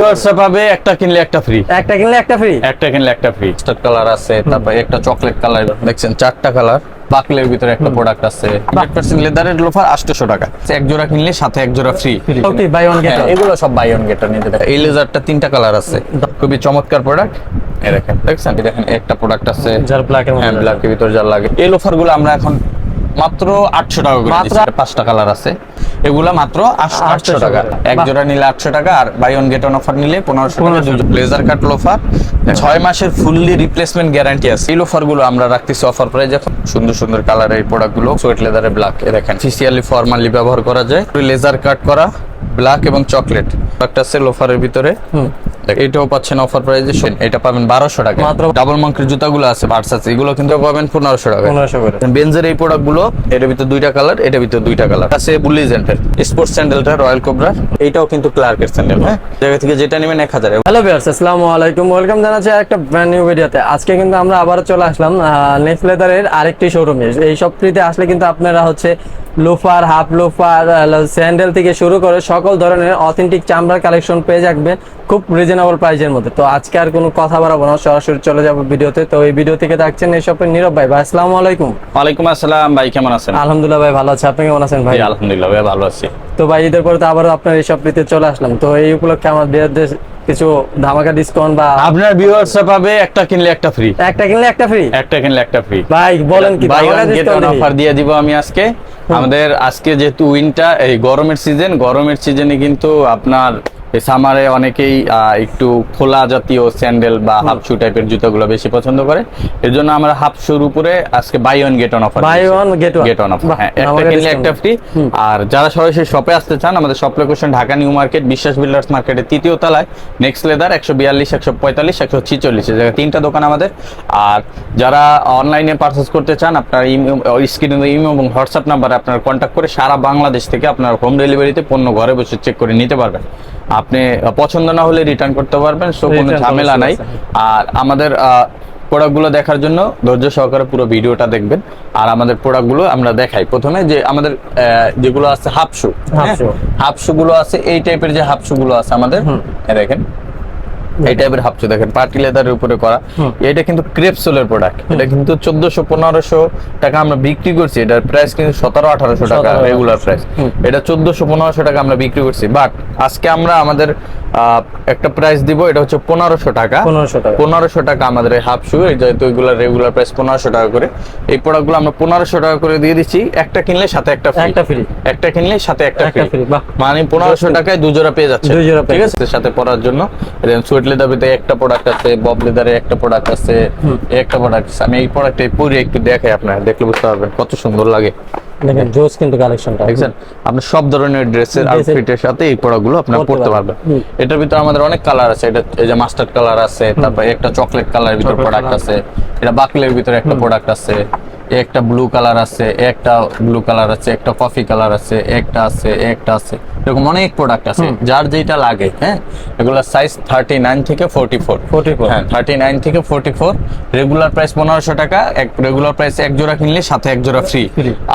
ভিউয়ার্সরা পাবে একটা কিনলে একটা ফ্রি একটা কিনলে একটা ফ্রি একটা কিনলে একটা ফ্রি কালার আছে তারপর একটা চকলেট কালার দেখছেন চারটা কালার বাকলের ভিতরে একটা প্রোডাক্ট আছে। 100% লেদারের লোফার 800 টাকা। এক জোড়া কিনলে সাথে এক জোড়া free okay buy one get এগুলো সব বাই অন গেটার নিতে দেখেন এই লেজারটা তিনটা কালার আছে। খুবই চমৎকার প্রোডাক্ট এই দেখেন দেখছেন? দেখেন একটা প্রোডাক্ট আছে। যার হ্যাঁ ব্ল্যাকের ভিতর যা লাগে। এই লোফারগুলো আমরা এখন মাত্র আটশো টাকা করে মাত্র পাঁচটা কালার আছে। এগুলা মাত্র আটশো 800 টাকা। এক জোড়া নিলে আটশো টাকা আর buy one get one offer নিলে পনেরোশো 1500 ব্লেজার কাট লোফার ছয় মাসের ফুললি রিপ্লেসমেন্ট গ্যারান্টি আছে। এই লোফারগুলো আমরা রাখতেছি অফার এখন সুন্দর সুন্দর কালারের প্রোডাক্টগুলো সোয়েট লেদারে ব্ল্যাক দেখেন ফিসিয়ালি ফর্মালি ব্যবহার করা যায়। লেজার কাট করা। ব্ল্যাক এবং চকলেট। একটা আছে লোফারের ভিতরে। এটাও পাচ্ছেন অফার প্রাইজে এটা পাবেন বারোশো টাকা। মাত্র। ডাবল মাঙ্কের জুতাগুলো আছে আছে এগুলো কিন্তু পাবেন পনেরোশো টাকা। পনেরোশো করে। বেঞ্জের এই প্রোডাক্টগুলো এটার ভিতরে দুইটা কালার এটার ভিতরে দুইটা কালার আছে বুলিজেন্টের স্পোর্টস স্যান্ডেলটা রয়্যাল কোবরা এইটাও কিন্তু ক্লার্কের স্যান্ডেল হ্যাঁ। জায়গা থেকে যেটা নেবেন এক হাজার। হ্যালো ভিউয়ার্স আসসালামু আলাইকুম। ওয়েলকাম জানাচ্ছি একটা ব্র্যান্ড নিউ ভিডিওতে আজকে কিন্তু আমরা আবার চলে আসলাম নেক্সট লেদারের আরেকটি শোরুমে এই শপটিতে আসলে কিন্তু আপনারা হচ্ছে লোফার হাফ লোফার স্যান্ডেল থেকে শুরু করে সকল ধরনের অথেন্টিক চামড়ার কালেকশন পেয়ে যাবেন খুব রিজনেবল প্রাইসের মধ্যে। তো আজকে আর কোনো কথা বাড়াবো না সরাসরি চলে যাব ভিডিওতে। তো এই ভিডিও থেকে দেখছেন এই শপের নীরব ভাই। ভাই আসসালামু আলাইকুম। ওয়ালাইকুম আসসালাম ভাই কেমন আছেন? আলহামদুলিল্লাহ ভাই ভালো আছে। আপনি কেমন আছেন ভাই? ভাই আলহামদুলিল্লাহ ভাই ভালো আছি। তো ভাই ঈদের পরে তো আবার আপনার এই শপটিতে চলে আসলাম। তো এই উপলক্ষে আমার বিয়ের কিছু ধামাকা ডিসকাউন্ট বা আপনার ভিউয়ার্সরা পাবে একটা কিনলে একটা ফ্রি একটা কিনলে একটা ফ্রি একটা কিনলে একটা ফ্রি ভাই বলেন কি? অফার দিয়ে দিব আমি আজকে। আমাদের আজকে যেহেতু উইন্টার এই গরমের সিজন গরমের সিজনে কিন্তু আপনার সামারে অনেকেই একটু খোলা জাতীয় স্যান্ডেল বা হাফ শু টাইপের জুতাগুলো বেশি পছন্দ করে। এর জন্য আমরা হাফ শুর উপরে আজকে buy one get one offer Buy one, get one। Get one offer হ্যাঁ একটা কিনলে একটা ফ্রি আর যারা সরাসরি শপে আসতে চান আমাদের shop location Dhaka new market Biswas builders মার্কেটের তৃতীয় তলায় নেক্সট লেদার একশো বিয়াল্লিশ একশো পঁয়তাল্লিশ একশো ছিচল্লিশ জায়গায় তিনটা দোকান আমাদের। আর যারা অনলাইনে পারচেস করতে চান আপনার স্ক্রিনে ইমো এবং হোয়াটসঅ্যাপ নাম্বারে আপনার কন্ট্যাক্ট করে সারা বাংলাদেশ থেকে আপনার হোম ডেলিভারিতে পণ্য ঘরে বসে চেক করে নিতে পারবেন। আপনি পছন্দ না হলে রিটার্ন করতে পারবেন সো কোনো ঝামেলা নাই। আর আমাদের প্রোডাক্টগুলো দেখার জন্য ধৈর্য সহকারে পুরো ভিডিওটা দেখবেন। আর আমাদের প্রোডাক্টগুলো আমরা দেখাই। প্রথমে যে আমাদের আহ, যেগুলো আছে half shoe half shoe। Half shoe গুলো আছে এই টাইপের যে হাফ শু গুলো আছে আমাদের দেখেন। এই টাইপের দেখেন পার্টি লেদারের উপরে করা। এটা কিন্তু ক্রেপ সোলের প্রোডাক্ট এটা কিন্তু চোদ্দশো পনেরোশো টাকা আমরা বিক্রি করছি। এটার প্রাইস কিন্তু সতেরো আঠারোশো টাকা রেগুলার প্রাইস এটা চোদ্দশো পনেরোশো টাকা আমরা বিক্রি করছি। বাট আজকে আমরা আমাদের একটা প্রাইস দিব এটা হচ্ছে পনেরোশো টাকা। পনেরোশো টাকা। আমাদের এই হাফ শু যেহেতু এগুলো রেগুলার প্রাইস পনেরোশো টাকা করে। এই প্রোডাক্টগুলো আমরা পনেরোশো টাকা করে দিয়ে দিচ্ছি। একটা কিনলে সাথে একটা। একটা free। একটা কিনলে সাথে একটা ফ্রি মানে পনেরোশো টাকায় দু জোড়া পেয়ে যাচ্ছে। ঠিক আছে? সাথে পরার জন্য। লেদারিতে একটা প্রোডাক্ট আছে বব একটা প্রোডাক্ট আছে একটা প্রোডাক্ট আছে। আমি এই পুরো একটু দেখাই আপনার দেখলে বুঝতে পারবেন কত সুন্দর লাগে। দেখেন জোস কিন্তু কালেকশনটা দেখছেন? আপনি সব ধরনের ড্রেসের আউটফিটের সাথে এই প্রোডাক্টগুলো পরতে পড়তে পারবেন। এটার ভিতরে আমাদের অনেক কালার আছে। এটা এই যে মাস্টার্ড কালার আছে তারপর একটা চকলেট কালারের ভিতরে প্রোডাক্ট আছে। এটা বাকলের ভিতরে একটা প্রোডাক্ট আছে। একটা ব্লু কালার আছে একটা ব্লু কালার আছে একটা কফি কালার আছে একটা আছে একটা আছে। এরকম অনেক প্রোডাক্ট আছে যার যেটা লাগে হ্যাঁ? এগুলো সাইজ থার্টি নাইন থেকে ফোরটি ফোর 44 হ্যাঁ থার্টি নাইন থেকে ফোরটি ফোর রেগুলার প্রাইস পনেরোশো টাকা এক রেগুলার প্রাইস এক জোড়া কিনলে সাথে এক জোড়া ফ্রি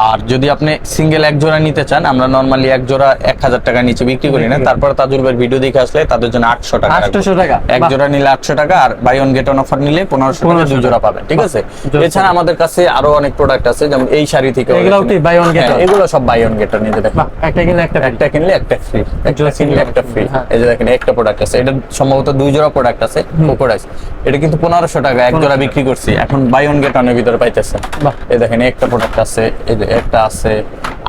আর যদি আপনি সিঙ্গেল এক জোড়া নিতে চান আমরা নর্মালি এক জোড়া এক হাজার টাকা নিচে বিক্রি করি না। তারপর তাজুর ভাইয়ের ভিডিও দেখে আসলে তাদের জন্য আটশো টাকা। 800 টাকা? এক জোড়া নিলে আটশো টাকা আর buy one get one offer নিলে পনেরোশো টাকা 1500 দুই জোড়া পাবেন ঠিক আছে? এছাড়া আমাদের কাছে আরও অনেক প্রোডাক্ট আছে যেমন এই শাড়ি থেকে এগুলো কি বাই ওয়ান হ্যাঁ, এগুলো সব বাই ওয়ান গেট নিতে দেখেন। একটা কিনলে একটা একটা কিনলে একটা ফ্রি একটা কিনলে একটা ফ্রি হ্যাঁ। এই যে দেখেন একটা প্রোডাক্ট আছে। এটা সম্ভবত দুই জোড়া প্রোডাক্ট আছে কোকোডাইস এটা কিন্তু 1500 টাকা এক জোড়া বিক্রি করছি। এখন বাই ওয়ান গেট অনের ভিতরে পাইতেছে। বাহ। এই দেখেন একটা প্রোডাক্ট আছে এই যে একটা আছে।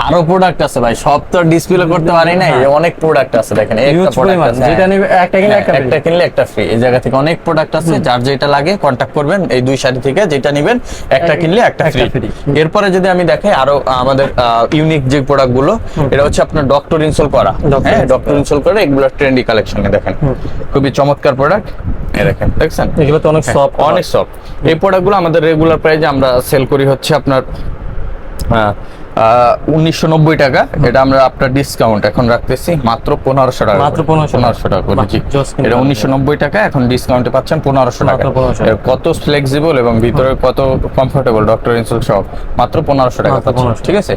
আরও প্রোডাক্ট আছে ভাই সব তো ডিসপ্লে করতে পারি না অনেক প্রোডাক্ট আছে দেখেন একটা প্রোডাক্ট আছে। যেটা হ্যাঁ। নিবে একটা কিনলে হ্যাঁ, একটা একটা কিনলে একটা ফ্রি এই জায়গা থেকে অনেক প্রোডাক্ট আছে যার যেটা লাগে কন্ট্যাক্ট করবেন এই দুই শাড়ি থেকে যেটা নেবেন একটা কিনলে একটা ফ্রি এরপরে যদি আমি দেখাই আরও আমাদের ইউনিক যে প্রোডাক্টগুলো এটা হচ্ছে আপনার ডক্টর ইনসোল করা। হ্যাঁ ডক্টর ইনসোল করে এগুলো ট্রেন্ডি কালেকশনে দেখেন। খুবই চমৎকার প্রোডাক্ট এই দেখেন দেখছেন? এগুলো তো অনেক সফট অনেক সফট এই প্রোডাক্টগুলো আমাদের রেগুলার প্রাইসে আমরা সেল করি হচ্ছে আপনার উনিশশো নব্বই টাকা। এটা আমরা আপনার ডিসকাউন্ট এখন রাখতেছি। মাত্র পনেরোশো টাকা মাত্র করে। 1500 পনেরোশো টাকা করে জি। এটা উনিশশো নব্বই টাকা এখন ডিসকাউন্টে পাচ্ছেন পনেরোশো টাকা। মাত্র 1500 এর কত ফ্লেক্সিবল এবং ভিতরে কত কমফোর্টেবল ডক্টর ইনসুল সব মাত্র পনেরোশো টাকা পাচ্ছেন ঠিক আছে?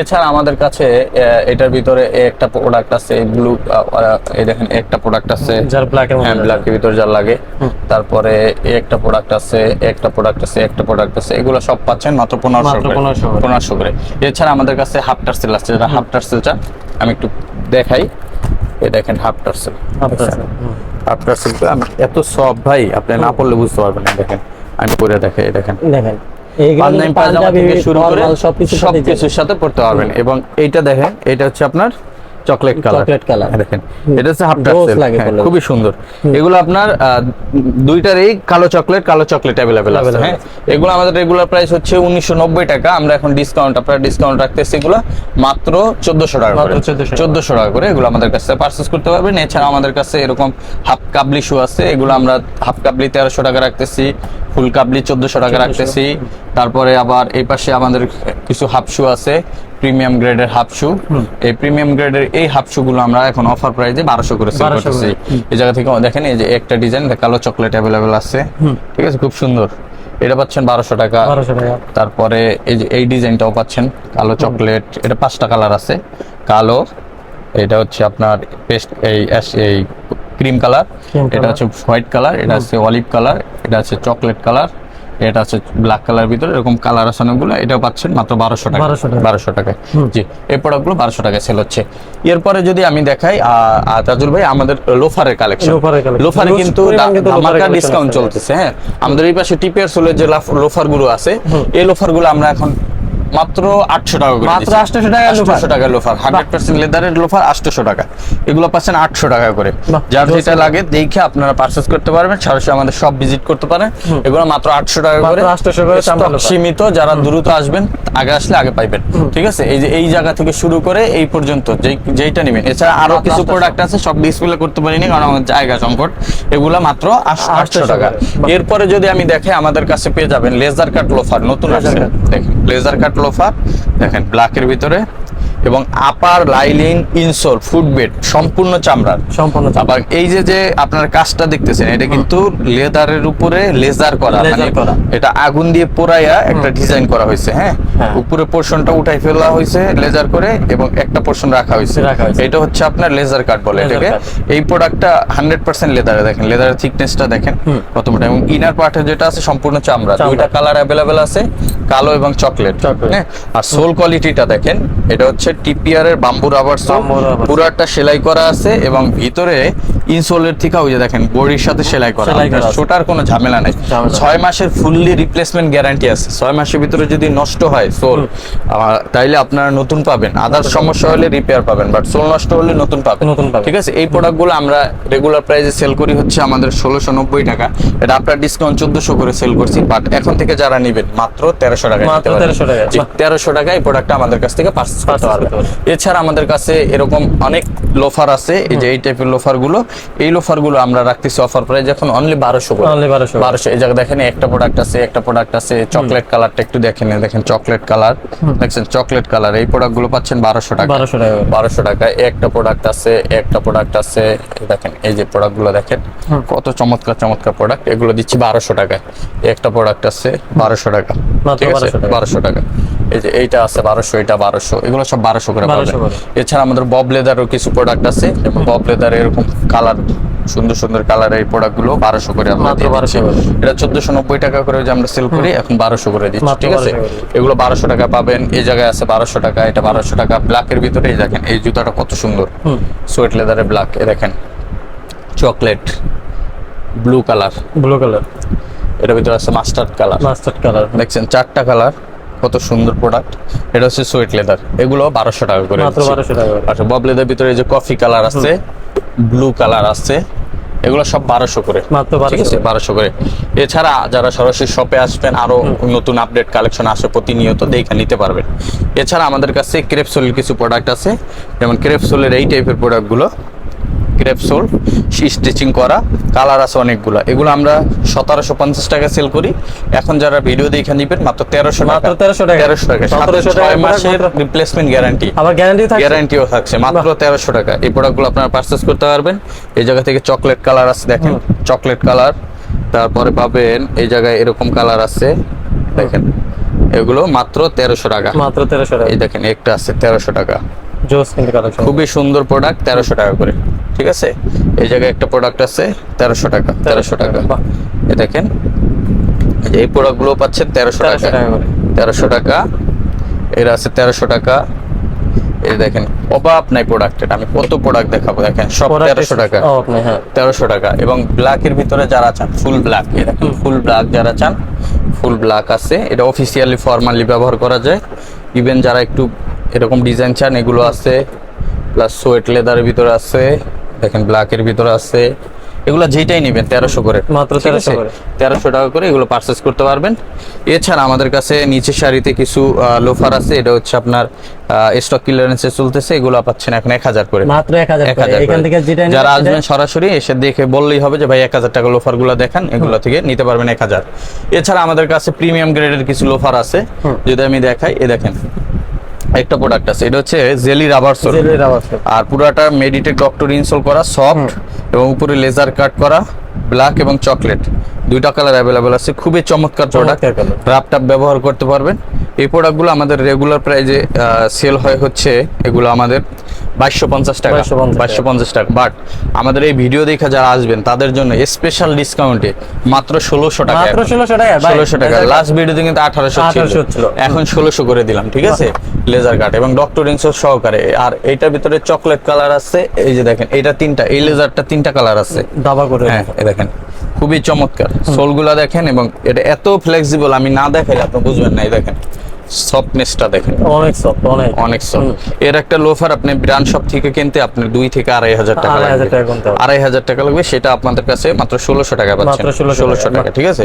এছাড়া আমাদের কাছে এটার ভিতরে একটা প্রোডাক্ট আছে ব্লু এই দেখেন একটা প্রোডাক্ট আছে। যার হ্যাঁ ব্ল্যাকের ভিতর যা লাগে। তারপরে একটা প্রোডাক্ট আছে একটা প্রোডাক্ট আছে একটা প্রোডাক্ট আছে এগুলো সব পাচ্ছেন মাত্র পনেরোশো মাত্র করে। 1500 পনেরোশো করে। এছাড়া আমাদের কাছে হাফ টার্সেল আছে। যারা হাফ টার্সেলটা আমি একটু দেখাই। এই দেখেন হাফ টার্সেল হাফ টার্সেল এত সব ভাই আপনি না পড়লে বুঝতে পারবেন না দেখেন। আমি পরে দেখাই দেখেন। দেখেন পাঞ্জাবি থেকে শুরু করে। সবকিছুর সাথে পড়তে পারবেন। এবং এইটা দেখেন এটা হচ্ছে আপনার চকলেট কালার Chocolate colour। দেখেন এটা হচ্ছে হাফ টার্সেল খুবই সুন্দর। এগুলো আপনার দুইটারই কালো চকলেট কালো চকলেট অ্যাভেলেবেল আছে হ্যাঁ। এগুলো আমাদের রেগুলার প্রাইস হচ্ছে উনিশশো নব্বই টাকা। আমরা এখন ডিসকাউন্ট আপনার ডিসকাউন্ট রাখতেছি এগুলো মাত্র চোদ্দশো টাকা করে। মাত্র 1400 টাকা। চোদ্দশো টাকা করে এগুলো আমাদের কাছে পার্চেস করতে পারবেন। এছাড়া আমাদের কাছে এরকম হাফ কাবলি শু আছে। এগুলো আমরা হাফ কাবলি তেরোশো টাকা রাখতেছি ফুল কাবলি চোদ্দশো টাকা রাখতেছি। তারপরে আবার এই পাশে আমাদের কিছু হাফ শু আছে। প্রিমিয়াম গ্রেডের হাফ শু এই প্রিমিয়াম গ্রেডের এই হাফ শু গুলো আমরা এখন অফার প্রাইসে বারোশো করে সেল করতেছি। এই জায়গা থেকে দেখেন এই যে একটা ডিজাইন কালো চকলেট অ্যাভেলেবেল আছে। ঠিক আছে খুব সুন্দর। এটা পাচ্ছেন বারোশো টাকা। তারপরে এই যে এই ডিজাইনটাও পাচ্ছেন কালো চকলেট এটা পাঁচটা কালার আছে। কালো এটা হচ্ছে আপনার পেস্ট এই এই ক্রিম কালার এটা হচ্ছে হোয়াইট কালার এটা হচ্ছে অলিভ কালার এটা হচ্ছে চকলেট কালার এটা আছে ব্ল্যাক কালার ভিতরে এরকম কালার আছে অনেকগুলো এটাও পাচ্ছেন মাত্র বারোশো টাকা। বারোশো টাকা। বারোশো টাকায়। জি এই প্রোডাক্টগুলো বারোশো টাকায় সেল হচ্ছে। এরপরে যদি আমি দেখাই তাজুল ভাই আমাদের লোফারের কালেকশন লোফারে কিন্তু ধামাকা ডিসকাউন্ট চলতেছে হ্যাঁ। আমাদের এই পাশে টিপিয়ার সোলের যে লোফারগুলো আছে এই লোফারগুলো আমরা এখন মাত্র আটশো টাকা করে মাত্র 800 টাকায় লোফার? আটশো টাকা লোফার হান্ড্রেড পার্সেন্ট লেদারের লোফার আটশো টাকা। এগুলো পাচ্ছেন আটশো টাকা করে। যার যেটা লাগে দেখে আপনারা পার্চেস করতে পারবেন। সরাসরি আমাদের সব ভিজিট করতে পারেন। এগুলো মাত্র আটশো টাকা করে। 800 করে। সীমিত যারা দ্রুত আসবেন আগে আসলে আগে পাইবেন। ঠিক আছে? এই যে এই জায়গা থেকে শুরু করে এই পর্যন্ত যেই যেইটা নেবেন। এছাড়া আরও কিছু প্রোডাক্ট আছে সব ডিসপ্লে করতে পারিনি কারণ আমাদের জায়গা সংকট এগুলা মাত্র আটশো 800 টাকা। এরপরে যদি আমি দেখে আমাদের কাছে পেয়ে যাবেন লেজার কাট লোফার নতুন আসছে। দেখেন লেজার কাট লোফার দেখেন ব্ল্যাকের ভিতরে এবং আপার লাইলিন ইনসোল ফুটবেড সম্পূর্ণ চামড়ার। সম্পূর্ণ আবার এই যে যে আপনার কাজটা দেখতেছেন এটা কিন্তু লেদারের উপরে লেজার করা মানে এটা আগুন দিয়ে পোড়াইয়া একটা ডিজাইন করা হয়েছে হ্যাঁ? হ্যাঁ। উপরে পোর্শনটা উঠাই ফেলা হয়েছে লেজার করে এবং একটা পোর্শন রাখা হয়েছে। এটা হচ্ছে আপনার লেজার কাট বলে এটাকে। এই প্রোডাক্টটা হান্ড্রেড পার্সেন্ট লেদারে দেখেন লেদারের থিকনেসটা দেখেন কত মোটা এবং ইনার পার্টে যেটা আছে সম্পূর্ণ চামড়া। দুইটা কালার অ্যাভেলেবেল আছে কালো এবং চকলেট। হ্যাঁ? আর সোল কোয়ালিটিটা দেখেন এটা হচ্ছে টিপিআর এর বাম্বু রাবার। পুরাটা সেলাই করা আছে এবং ভিতরে ইনসোলের থেকে ওই যে দেখেন বডির সাথে সেলাই করা। ছোটার কোনো ঝামেলা নেই। ছয় মাসের ফুললি রিপ্লেসমেন্ট গ্যারান্টি আছে। ছয় মাসের ভিতরে যদি নষ্ট হয় সোল তাইলে আপনারা নতুন পাবেন। আদার সমস্যা হলে রিপেয়ার পাবেন বাট সোল নষ্ট হলে নতুন পাবেন। নতুন পাবেন। ঠিক আছে? এই প্রোডাক্টগুলো আমরা রেগুলার প্রাইসে সেল করি হচ্ছে আমাদের ষোলোশো নব্বই টাকা। এটা আপনার ডিসকাউন্ট চোদ্দশো করে সেল করছি বাট এখন থেকে যারা নেবেন মাত্র তেরোশো টাকা মাত্র 1300 টাকায়। বাহ। তেরোশো টাকা এই প্রোডাক্টটা আমাদের কাছ থেকে পার্চেস করতে পারবেন এছাড়া আমাদের কাছে এরকম অনেক লোফার আছে এই যে এই টাইপের লোফারগুলো। এই লোফারগুলো আমরা রাখতেছি অফার প্রাইস এখন অনলি বারোশো করে। Only 1200 বারোশো এই জায়গায় দেখেন একটা প্রোডাক্ট আছে একটা প্রোডাক্ট আছে চকলেট কালারটা একটু দেখেন দেখেন চকলেট কালার দেখছেন চকলেট কালার এই প্রোডাক্টগুলো পাচ্ছেন বারোশো টাকা। 1200 টাকা বারোশো টাকা একটা প্রোডাক্ট আছে একটা প্রোডাক্ট আছে দেখেন এই যে প্রোডাক্টগুলো দেখেন। কত চমৎকার চমৎকার প্রোডাক্ট এগুলো দিচ্ছি বারোশো টাকায়। একটা প্রোডাক্ট আছে বারোশো টাকা। ঠিক আছে? 1200 টাকা। বারোশো টাকা। এই যে এইটা আছে বারোশো এটা বারোশো এগুলো সব বারোশো করে 1200 এছাড়া আমাদের বব লেদারও কিছু প্রোডাক্ট আছে। যেমন বব লেদার এরকম কালার সুন্দর সুন্দর কালার এই প্রোডাক্টগুলো বারোশো করে আমরা মাত্র দিয়ে দিচ্ছি। 1200 করে। এটা চোদ্দশো নব্বই টাকা করে যে আমরা সেল করি এখন বারোশো করে দিচ্ছি ঠিক আছে? এগুলো বারোশো টাকা পাবেন এই জায়গায় আছে বারোশো টাকা এটা বারোশো টাকা। ব্ল্যাকের ভিতরে এই দেখেন এই জুতাটা কত সুন্দর। সোয়েট লেদারের ব্ল্যাক এ দেখেন। Chocolate blue colour blue colour এটার ভিতরে আছে মাস্টার্ড কালার মাস্টার্ড কালার দেখছেন চারটা কালার কত সুন্দর প্রোডাক্ট এটা হচ্ছে সোয়েট লেদার এগুলো বারোশো টাকা করে মাত্র দিচ্ছি। 1200 টাকা আচ্ছা বব লেদার ভিতরে যে কফি কালার আছে ব্লু কালার আছে এগুলো সব বারোশো করে। মাত্র বারোশো করে। এছাড়া যারা সরাসরি শপে আসবেন আরও নতুন আপডেট কালেকশন আসে প্রতিনিয়ত দেখে নিতে পারবেন। এছাড়া আমাদের কাছে ক্রেপসোলের কিছু প্রোডাক্ট আছে যেমন ক্রেপসোলের এই টাইপের প্রোডাক্টগুলো ক্রেপ সোল স্টিচিং করা কালার আছে অনেকগুলো। এগুলো আমরা সতেরোশো পঞ্চাশ টাকা সেল করি। এখন যারা ভিডিও দেখে নিবেন মাত্র তেরোশো টাকা। মাত্র 1300 টাকা। তেরোশো টাকা। সাথে 1700 টাকা ছয় মাসের রিপ্লেসমেন্ট গ্যারান্টি আবার গ্যারান্টি গ্যারান্টিও থাকছে। মাত্র তেরোশো টাকা। এই প্রোডাক্টগুলো আপনারা পারচেস করতে পারবেন। এই জায়গা থেকে চকলেট কালার আছে দেখেন। চকলেট কালার তারপরে পাবেন এই জায়গায় এরকম কালার আছে। দেখেন। এগুলো মাত্র তেরোশো টাকা। মাত্র তেরোশো টাকা। এই দেখেন একটা আছে তেরোশো টাকা। জোস কিন্তু কালেকশন খুবই সুন্দর প্রোডাক্ট তেরোশো টাকা করে। ঠিক আছে? এই জায়গায় একটা প্রোডাক্ট আছে তেরোশো টাকা তেরোশো টাকা। এই দেখেন এই যে এই প্রোডাক্টগুলো পাচ্ছেন তেরোশো 1300 টাকা। তেরোশো টাকা এর আছে তেরোশো টাকা। এই দেখেন অভাব নাই প্রোডাক্টের আমি কত প্রোডাক্ট দেখাবো দেখেন সব তেরোশো টাকা। হ্যাঁ। তেরোশো টাকা এবং ব্ল্যাকের ভিতরে যারা চান ফুল ব্ল্যাক দেখেন ফুল ব্ল্যাক যারা চান ফুল ব্ল্যাক আছে। এটা অফিসিয়ালি ফর্মালি ব্যবহার করা যায়। ইভেন যারা একটু এরকম ডিজাইন চান এগুলো আছে। প্লাস সোয়েট লেদারের ভিতরে আছে। দেখেন ব্ল্যাকের ভিতরে আছে। এগুলো যেটাই নেবেন তেরোশো করে। মাত্র 1300 করে। তেরোশো টাকা করে এগুলো পারচেস করতে পারবেন। এছাড়া আমাদের কাছে নিচের সারিতে কিছু লোফার আছে। এটা হচ্ছে আপনার স্টক ক্লিয়ারেন্সে চলতেছে। এগুলো পাচ্ছেন এখন এক হাজার করে। মাত্র এক হাজার। এখান থেকে যারা আসবেন সরাসরি এসে দেখে বললেই হবে যে ভাই এক হাজার টাকা লোফারগুলো দেখান। এগুলো থেকে নিতে পারবেন এক হাজার। এছাড়া আমাদের কাছে প্রিমিয়াম গ্রেডের কিছু লোফার আছে। যদি আমি দেখাই এ দেখেন। একটা প্রোডাক্ট আছে এটা হচ্ছে জেলি রাবার সোল জেলের আওয়াজ করে। আর পুরাটা মেডিটেক ডক্টর ইনস্টল করা সফট এবং উপরে লেজার কাট করা ব্ল্যাক এবং চকলেট দুইটা কালার অ্যাভেলেবেল আছে খুবই চমৎকার প্রোডাক্ট চমৎকার colour। ব্যবহার করতে পারবেন। এই প্রোডাক্টগুলো আমাদের রেগুলার প্রাইজে সেল হয় হচ্ছে এগুলো আমাদের বাইশশো পঞ্চাশ টাকা। 2250 বাইশশো পঞ্চাশ টাকা। বাট আমাদের এই ভিডিও দেখে যারা আসবেন তাদের জন্য স্পেশাল ডিসকাউন্টে মাত্র ষোলোশো টাকা মাত্র ষোলোশো টাকা। ষোলোশো টাকা। লাস্ট ভিডিওতে কিন্তু আঠারোশো 1800 ছিল। এখন ষোলোশো করে দিলাম ঠিক আছে? লেজার কাট এবং ডক্টর ইনসোর সহকারে। আর এটার ভিতরে চকলেট কালার আছে এই যে দেখেন এটা তিনটা এই লেজারটা তিনটা কালার আছে। দাবা করে হ্যাঁ দেখেন খুবই চমৎকার। সোলগুলা দেখেন এবং এটা এত ফ্লেক্সিবল আমি না দেখাই আপনি বুঝবেন না এই দেখেন। সফটনেসটা দেখেন। অনেক সফট অনেক। অনেক সফট এর একটা লোফার আপনি ব্র্যান্ড শপ থেকে কিনতে আপনার দুই থেকে আড়াই হাজার টাকা লাগবে। আড়াই হাজার টাকা লাগবে সেটা আপনাদের কাছে মাত্র ষোলোশো টাকা পাচ্ছেন। ষোলোশো টাকা। ঠিক আছে।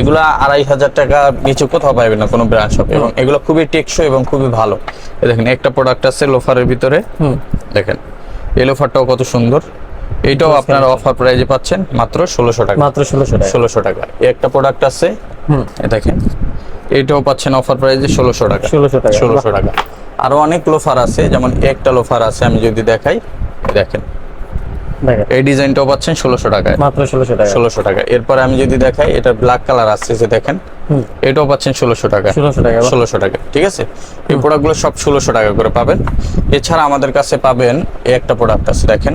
এগুলা আড়াই হাজার টাকা নিচে কোথাও পাবেন না কোনো ব্র্যান্ড শপ এবং এগুলো খুবই টেকসই এবং খুবই ভালো। দেখেন একটা প্রোডাক্ট আছে লোফারের ভিতরে। দেখেন এই লোফারটাও কত সুন্দর। এইটাও আপনারা অফার প্রাইজে পাচ্ছেন মাত্র ষোলোশো টাকা। মাত্র ষোলোশো টাকা। ষোলোশো টাকা। একটা প্রোডাক্ট আছে। দেখেন এইটাও পাচ্ছেন অফার প্রাইজে ষোলোশো টাকা। ষোলোশো টাকা। ষোলোশো টাকা। আরও অনেক লোফার আছে যেমন একটা লোফার আছে আমি যদি দেখাই দেখেন। এই ডিজাইনটাও পাচ্ছেন ষোলোশো টাকায়। মাত্র ষোলোশো টাকা। ষোলোশো টাকা। এরপরে আমি যদি দেখাই এটা ব্ল্যাক কালার আছে যে দেখেন এটাও পাচ্ছেন ষোলোশো টাকা। ষোলোশো টাকা। ষোলোশো টাকা ঠিক আছে? এই প্রোডাক্টগুলো সব ষোলোশো টাকা করে পাবেন। এছাড়া আমাদের কাছে পাবেন এই একটা প্রোডাক্ট আছে দেখেন।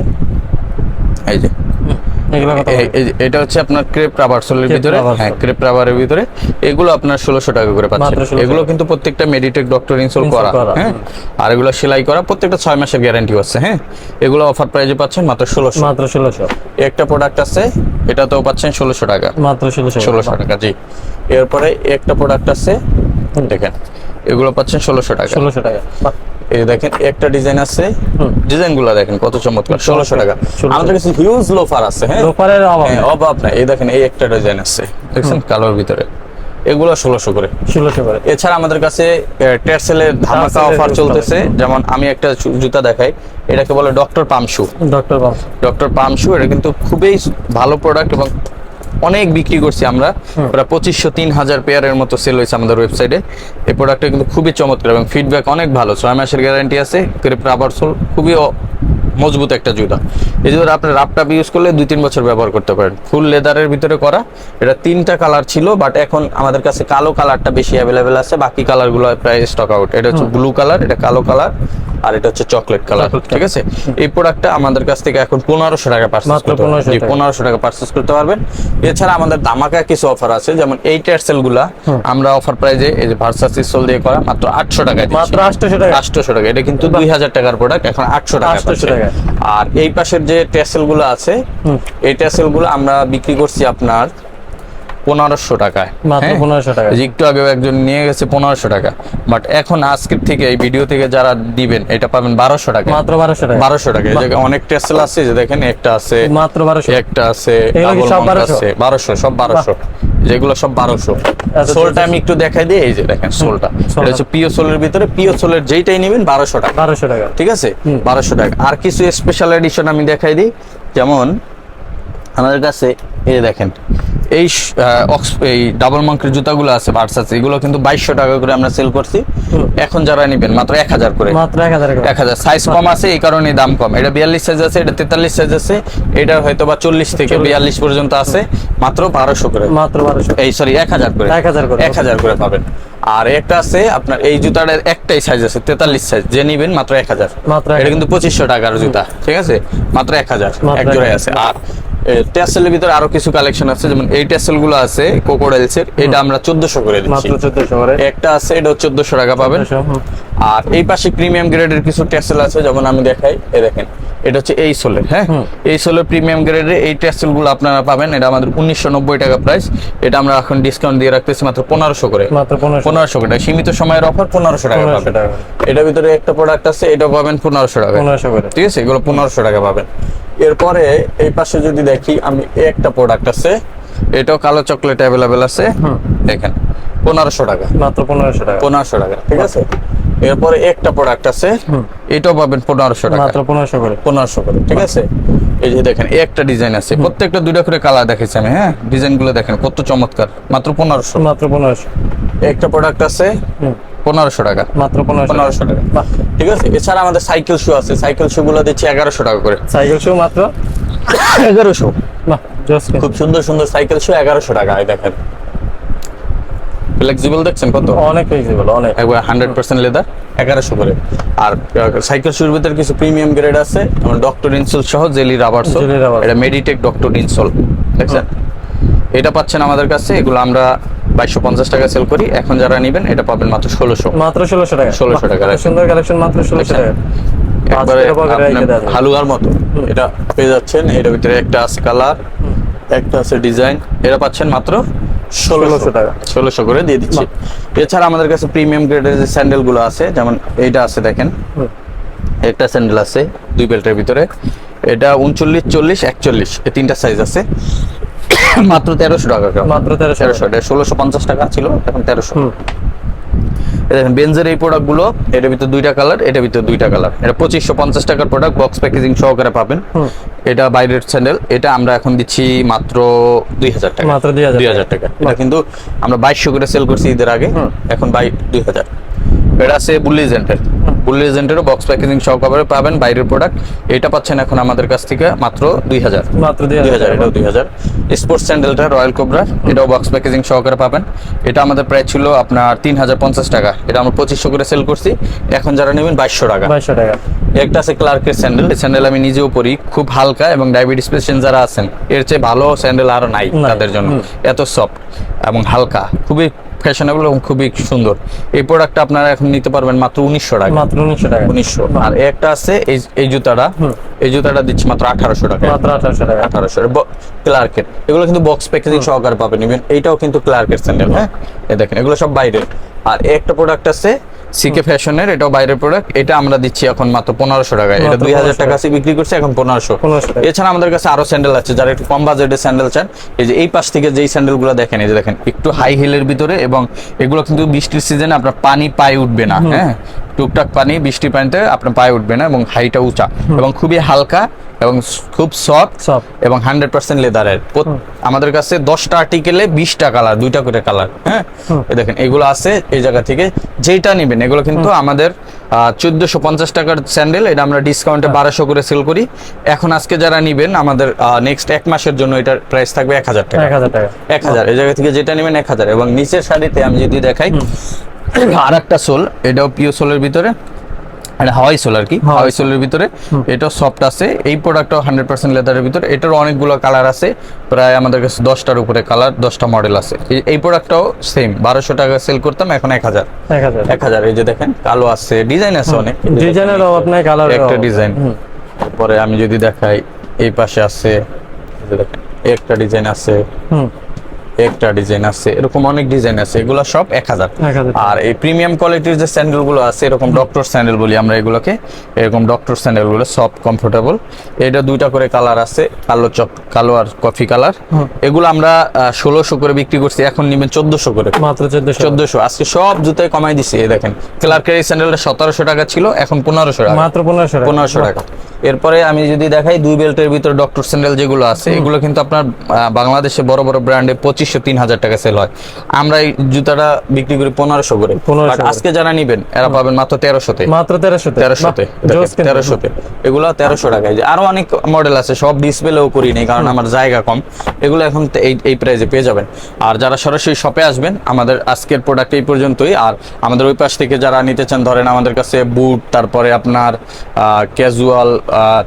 এই যে এটা হচ্ছে আপনার ক্রেপ রাবার সোলের ভিতরে। হ্যাঁ ক্রেপ রাবারের ভিতরে। এগুলো আপনার ষোলোশো টাকা করে পাচ্ছেন এগুলো কিন্তু প্রত্যেকটা মেডিটেক ডক্টর Install করা। হ্যাঁ আর এগুলো সেলাই করা প্রত্যেকটা ছয় মাসের গ্যারান্টি আছে। হ্যাঁ এগুলো অফার প্রাইজে পাচ্ছেন মাত্র ষোলোশো। মাত্র ষোলোশো। একটা প্রোডাক্ট আছে এটাতেও পাচ্ছেন ষোলোশো টাকা। মাত্র ষোলোশো ষোলোশো টাকা জি। এরপরে একটা প্রোডাক্ট আছে দেখেন এগুলো পাচ্ছেন ষোলোশো টাকা। ষোলোশো টাকা। এই দেখেন একটা ডিজাইন আছে। হুম। ডিজাইনগুলো দেখেন কত চমৎকার ষোলোশো টাকা। আমাদের কাছে হিউজ লোফার আছে হ্যাঁ? লোফারের অভাব হ্যাঁ, অভাব নাই। এই দেখেন এই একটা ডিজাইন আছে। দেখছেন কালোর ভিতরে। এগুলো ষোলোশো করে। ষোলোশো করে। এছাড়া আমাদের কাছে টেরসেলের ধামাকা অফার চলতেছে। যেমন আমি একটা জুতা দেখাই এটাকে বলে ডক্টর পামশু ডক্টর বাবু ডক্টর পামশু এটা কিন্তু খুবই ভালো প্রোডাক্ট এবং অনেক বিক্রি করছি আমরা। প্রায় পঁচিশশো তিন হাজার পেয়ারের মতো সেল হয়েছে আমাদের ওয়েবসাইটে এই প্রোডাক্টটা কিন্তু খুবই চমৎকার এবং ফিডব্যাক অনেক ভালো। ছয় মাসের গ্যারান্টি আছে রাবার সোল খুবই মজবুত একটা জুতা। এই জুতা আপনি রাপটাপ ইউজ করলে দুই তিন বছর ব্যবহার করতে পারেন। ফুল লেদারের ভিতরে করা। এটা তিনটা কালার ছিল বাট এখন আমাদের কাছে কালো কালারটা বেশি অ্যাভেলেবেল আছে। বাকি কালারগুলো প্রায় স্টক আউট এটা হচ্ছে ব্লু কালার এটা কালো কালার আর এটা হচ্ছে চকলেট কালার ঠিক আছে? এই প্রোডাক্টটা আমাদের কাছ থেকে এখন পনেরোশো টাকা পার্সেস মাত্র 1500 টাকা। পনেরোশো টাকা পার্চেস করতে পারবেন। এছাড়া আমাদের দামাকা কিছু অফার আছে যেমন এই টেরসেলগুলা আমরা অফার প্রাইজে এই যে ভার্সাস ইসল দিয়ে করা মাত্র আটশো টাকা মাত্র 800 টাকা? আটশোশো টাকা। এটা কিন্তু দুই হাজার টাকার প্রোডাক্ট এখন আটশো টাকা 800 পাচ্ছেন। টাকা। আর এই পাশের যে টেসেলগুলো আছে এই টেসেলগুলো আমরা বিক্রি করছি আপনার পনেরোশো টাকায়। হ্যাঁ? 1500 টাকায়। এই যে একটু আগে একজন নিয়ে গেছে পনেরোশো টাকা। বাট এখন আজকের থেকে এই ভিডিও থেকে যারা দিবেন এটা পাবেন বারোশো টাকা মাত্র বারোশো টাকা বারোশো টাকা এই জায়গায় অনেক টেসেল আছে যে দেখেন একটা আছে মাত্র বারোশো। একটা আছে এগুলো কি ডাবল সব মাউন্ট 1200? আছে। বারোশো সব বারোশো। যেগুলো সব বারোশো। আচ্ছা, সোলটা আমি একটু দেখাই দিই এই যে দেখেন সোলটা সোলটা। এটা হচ্ছে পিও সোলের ভিতরে। পিও সোলের যেইটাই নেবেন বারোশো টাকা। বারোশো টাকা। ঠিক আছে? বারোশো টাকা। আর কিছু স্পেশাল এডিশন আমি দেখাই দিই। যেমন আমাদের কাছে এই দেখেন এই এই ডাবল মাঙ্কের জুতাগুলো আছে ভার্সাস এগুলো কিন্তু বাইশশো টাকা করে আমরা সেল করছি। এখন যারা নেবেন মাত্র এক হাজার করে। মাত্র এক হাজার এক হাজার। সাইজ কম আছে এই কারণে দাম কম। এটা বিয়াল্লিশ সাইজ আছে এটা তেতাল্লিশ সাইজ আছে এটা হয়তো বা চল্লিশ থেকে বিয়াল্লিশ পর্যন্ত আছে মাত্র বারোশো করে। মাত্র বারোশো। এই সরি এক হাজার করে। 1000 করে। এক হাজার করে পাবেন। আর একটা আছে আপনার এই জুতাটার একটাই সাইজ আছে তেতাল্লিশ সাইজ যে নিবেন মাত্র এক হাজার। মাত্র এটা কিন্তু পঁচিশশো টাকার জুতা ঠিক আছে? মাত্র এক হাজার। এক 1000 আছে। আর টেসেলের ভিতরে আরও কিছু কালেকশন আছে যেমন এই টেসেলগুলো আছে কোকোডাইলস এর এটা আমরা চোদ্দশো করে দিচ্ছি। মাত্র চোদ্দশো করে। একটা আছে এটা চোদ্দশো টাকা পাবেন। 1400, হুম। আর এই পাশে প্রিমিয়াম গ্রেডের কিছু টেসেল আছে যেমন আমি দেখাই এই দেখেন এটা হচ্ছে এই সোলের হ্যাঁ। এই সোলের প্রিমিয়াম গ্রেডের এই টেসেলগুলো আপনারা পাবেন এটা আমাদের উনিশশো নব্বই টাকা প্রাইস এটা আমরা এখন ডিসকাউন্ট দিয়ে রাখতেছি মাত্র পনেরোশো করে। মাত্র পনেরোশো। করে সীমিত সময়ের অফার পনেরোশো টাকা 1500 পাবেন। এটার ভিতরে একটা প্রোডাক্ট আছে এটা পাবেন পনেরোশো টাকা। ঠিক আছে? এগুলো পনেরোশো টাকা পাবেন। এরপরে এই পাশে যদি দেখি আমি একটা প্রোডাক্ট আছে এটাও কালো চকলেট অ্যাভেলেবেল আছে। দেখেন পনেরোশো টাকা। মাত্র পনেরোশো টাকা। পনেরোশো টাকা ঠিক আছে? এরপরে একটা প্রোডাক্ট আছে। এটাও পাবেন পনেরোশো টাকা। মাত্র পনেরোশো করে। পনেরোশো করে ঠিক আছে? এই যে দেখেন একটা ডিজাইন আছে। প্রত্যেকটা দুইটা করে কালার দেখেছি আমি হ্যাঁ? ডিজাইনগুলো দেখেন কত চমৎকার। মাত্র পনেরোশো। মাত্র পনেরোশো। একটা প্রোডাক্ট আছে পনেরোশো টাকা। মাত্র পনেরোশো টাকা। ঠিক আছে? এছাড়া আমাদের সাইকেল শু আছে। সাইকেল শু গুলো দিচ্ছি এগারোশো টাকা করে। সাইকেল শু মাত্র? এগারোশো। খুব সুন্দর সুন্দর সাইকেল শু এগারোশো টাকা দেখেন। ফ্লেক্সিবল দেখছেন কত? অনেক ফ্লেক্সিবল অনেক। একবার হান্ড্রেড পার্সেন্ট লেদার এগারোশো করে। আর সাইকেল শুর ভিতরে কিছু প্রিমিয়াম গ্রেড আছে যেমন ডক্টর ইনসোল সহ জেলি রাবার সোল এটা মেডিটেক ডক্টর ইনসোল দেখছেন? এটা পাচ্ছেন আমাদের কাছে এগুলো আমরা বাইশশো পঞ্চাশ টাকা সেল করি। এখন যারা নেবেন এটা পাবেন মাত্র ষোলোশো। মাত্র ষোলোশো টাকা। 1600 টাকা সুন্দর কালেকশন মাত্র ষোলোশো? টাকা। হালুয়ার মতো। এটা পেয়ে যাচ্ছেন এটার ভিতরে একটা আছে কালার একটা আছে ডিজাইন এটা পাচ্ছেন মাত্র ষোলোশো। টাকা। ষোলোশো করে দিয়ে দিচ্ছি। এছাড়া আমাদের কাছে প্রিমিয়াম গ্রেডের যে স্যান্ডেলগুলো আছে যেমন এইটা আছে দেখেন। একটা স্যান্ডেল আছে দুই বেল্টের ভিতরে। এটা উনচল্লিশ চল্লিশ একচল্লিশ। এই তিনটা সাইজ আছে। মাত্র তেরোশো টাকা। মাত্র তেরোশো তেরোশো ষোলোশো পঞ্চাশ টাকা ছিল এখন তেরোশো। দেখেন বেঞ্জের এই প্রোডাক্টগুলো এটার ভিতরে দুইটা কালার এটার ভিতরে দুইটা কালার এটা পঁচিশশো পঞ্চাশ টাকার প্রোডাক্ট বক্স প্যাকেজিং সহকারে পাবেন। এটা বাইরের স্যান্ডেল এটা আমরা এখন দিচ্ছি মাত্র দুই হাজার টাকা। মাত্র দুই হাজার টাকা। এটা কিন্তু আমরা বাইশশো করে সেল করছি ঈদের আগে। এখন বাই দুই হাজার। এটা আছে বুল্লি এজেন্টের বুল্লি এজেন্টেরও বক্স প্যাকেজিং সহকারে পাবেন বাইরের প্রোডাক্ট এটা পাচ্ছেন এখন আমাদের কাছ থেকে মাত্র দুই হাজার। মাত্র দুই হাজার এটাও দুই হাজার। স্পোর্টস স্যান্ডেলটা রয়্যাল কোবরা এটাও বক্স প্যাকেজিং সহকারে পাবেন। এটা আমাদের প্রায় ছিল আপনার তিন হাজার পঞ্চাশ টাকা। এটা আমরা পঁচিশশো করে সেল করছি। এখন যারা নেবেন বাইশশো টাকা। বাইশশো টাকা। একটা আছে ক্লার্কের স্যান্ডেল এই স্যান্ডেল আমি নিজেও পরি। খুব হালকা এবং ডায়াবেটিস পেশেন্ট যারা আছেন এর চেয়ে ভালো স্যান্ডেল আরও নাই, তাদের জন্য। এত সফট এবং হালকা। খুবই ফ্যাশনেবল এবং খুবই সুন্দর। এই প্রোডাক্টটা আপনারা এখন নিতে পারবেন মাত্র উনিশশো টাকা। মাত্র উনিশশো টাকা। উনিশশো। আর একটা আছে এই এই জুতাটা। এই জুতাটা দিচ্ছে মাত্র আঠারোশো টাকা। মাত্র আঠারোশো টাকা। আঠারোশো ক্লার্কের এগুলো কিন্তু বক্স প্যাকেজিং সহকারে পাবেন। ইভেন এইটাও কিন্তু ক্লার্কের স্যান্ডেল হ্যাঁ? এ দেখেন এগুলো সব বাইরের। আর একটা প্রোডাক্ট আছে সিকে ফ্যাশনের এটাও বাইরের প্রোডাক্ট এটা আমরা দিচ্ছি এখন মাত্র পনেরোশো টাকায়। এটা দুই হাজার টাকা বিক্রি করছে এখন পনেরোশো। এছাড়া আমাদের কাছে আরও স্যান্ডেল আছে যারা একটু কম বাজেটের স্যান্ডেল চান এই যে এই পাশ থেকে যেই স্যান্ডেলগুলো দেখেন এই যে দেখেন একটু হাই হিলের ভিতরে এবং এগুলো কিন্তু বৃষ্টির সিজনে আপনার পানি পায়ে উঠবে না হ্যাঁ? টুকটাক পানি বৃষ্টি পানিতে আপনার পায়ে উঠবে না এবং হাইটা উঁচা এবং খুবই হালকা এবং খুব সফট এবং হান্ড্রেড পার্সেন্ট লেদারের। আমাদের কাছে দশটা আর্টিকেলে বিশটা কালার দুইটা করে কালার হ্যাঁ? দেখেন এগুলো আছে এই জায়গা থেকে। যেটা নেবেন এগুলো কিন্তু আমাদের চোদ্দশো পঞ্চাশ টাকার স্যান্ডেল এটা আমরা ডিসকাউন্টে হ্যাঁ। বারোশো করে সেল করি। এখন আজকে যারা নিবেন আমাদের নেক্সট এক মাসের জন্য এটার প্রাইস থাকবে এক হাজার টাকা। এক হাজার টাকা। এক হাজার এই জায়গা থেকে যেটা নেবেন এক হাজার। এবং নিচের শাড়িতে আমি যদি দেখাই আর একটা সোল এটাও পিও সোলের ভিতরে এটা হাওয়াই সোল আর কি হাওয়াই সোলের ভিতরে এটাও সফট আছে এই প্রোডাক্টটাও হান্ড্রেড পার্সেন্ট লেদারের ভিতরে এটার অনেকগুলো কালার আছে প্রায় আমাদের কাছে দশটার উপরে কালার দশটা মডেল আছে। এই- প্রোডাক্টটাও সেম বারোশো টাকা সেল করতাম এখন এক হাজার। এক হাজার। এই যে দেখেন কালো আছে ডিজাইন আছে অনেক। ডিজাইনের অভাব কালার একটা ডিজাইন পরে আমি যদি দেখাই এই পাশে আছে একটা ডিজাইন আছে। হুম। একটা ডিজাইন আছে এরকম অনেক ডিজাইন আছে এগুলো সব এক হাজার। আর এই প্রিমিয়াম কোয়ালিটির যে স্যান্ডেলগুলো আছে এরকম ডক্টর স্যান্ডেল বলি আমরা এগুলোকে এরকম ডক্টর স্যান্ডেলগুলো সফট কমফোর্টেবল এটা দুইটা করে কালার আছে কালো চক কালো আর কফি কালার এগুলো আমরা ষোলোশো করে বিক্রি করছি এখন নিবেন চোদ্দশো করে। মাত্র চোদ্দশো। চোদ্দশো আজকে সব জুতায় কমাই দিছি দেখেন। ক্লার্কের এই স্যান্ডেলটা সতেরোশো টাকা ছিল এখন পনেরোশো টাকা। মাত্র পনেরোশো পনেরোশো টাকা। এরপরে আমি যদি দেখাই দুই বেল্টের ভিতরে ডক্টর স্যান্ডেল যেগুলো আছে এগুলো কিন্তু আপনার বাংলাদেশে বড় বড় ব্র্যান্ডে পঁচিশশো তিন হাজার টাকা সেল হয়। আমরা এই জুতাটা বিক্রি করি পনেরোশো করে। 1500 But আজকে যারা নিবেন এরা পাবেন মাত্র তেরোশোতে। মাত্র তেরোশোতে? তেরোশোতে তেরোশোতে। এগুলো তেরোশো টাকায়। আরও অনেক মডেল আছে সব ডিসপ্লেও করি নেই কারণ আমার জায়গা কম। এগুলো এখন এই এই প্রাইসে পেয়ে যাবেন। আর যারা সরাসরি শপে আসবেন আমাদের আজকের প্রোডাক্ট এই পর্যন্তই। আর আমাদের ওই পাশ থেকে যারা নিতে চান ধরেন আমাদের কাছে বুট তারপরে আপনার ক্যাজুয়াল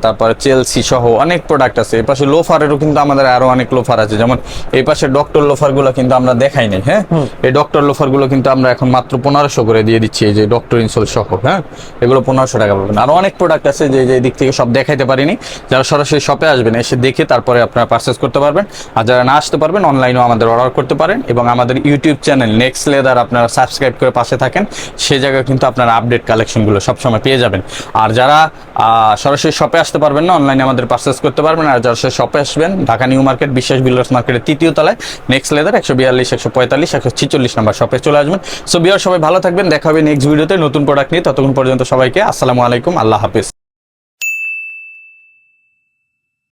তারপরে চেলসি সহ অনেক প্রোডাক্ট আছে। এই পাশে লোফারেরও কিন্তু আমাদের আরও অনেক লোফার আছে। যেমন এই পাশে ডক্টর লোফারগুলো কিন্তু আমরা দেখাই নাই হ্যাঁ? এই ডক্টর লোফারগুলো কিন্তু আমরা এখন মাত্র পনেরোশো করে দিয়ে দিচ্ছি এই যে ডক্টর ইনসোল সহ হ্যাঁ? এগুলো পনেরোশো টাকা পাবেন। আরও অনেক প্রোডাক্ট আছে যে যে দিক থেকে সব দেখাইতে পারিনি। যারা সরাসরি শপে আসবেন এসে দেখে তারপরে আপনারা পারচেস করতে পারবেন। আর যারা না আসতে পারবেন অনলাইনেও আমাদের অর্ডার করতে পারেন এবং আমাদের ইউটিউব চ্যানেল নেক্সট লেদার আপনারা সাবস্ক্রাইব করে পাশে থাকেন। সে জায়গায় কিন্তু আপনারা আপডেট কালেকশনগুলো সবসময় পেয়ে যাবেন। আর যারা আহ, সরাসরি শপে আসতে পারবেন না অনলাইনে আমাদের পারচেস করতে পারবেন। আর যারা শপে আসবেন, Dhaka new market, Biswas builders মার্কেটের তৃতীয় তলায় নেক্সট লেদার একশো বিয়াল্লিশ, একশো পঁয়তাল্লিশ, একশো ছিচল্লিশ নাম্বার শপে চলে আসবেন। সো বিয়ার সবাই ভালো থাকবেন, দেখা হবে নেক্সট ভিডিওতে নতুন প্রোডাক্ট নিয়ে। ততক্ষণ পর্যন্ত সবাইকে আসসালামু আলাইকুম, আল্লাহ হাফিজ।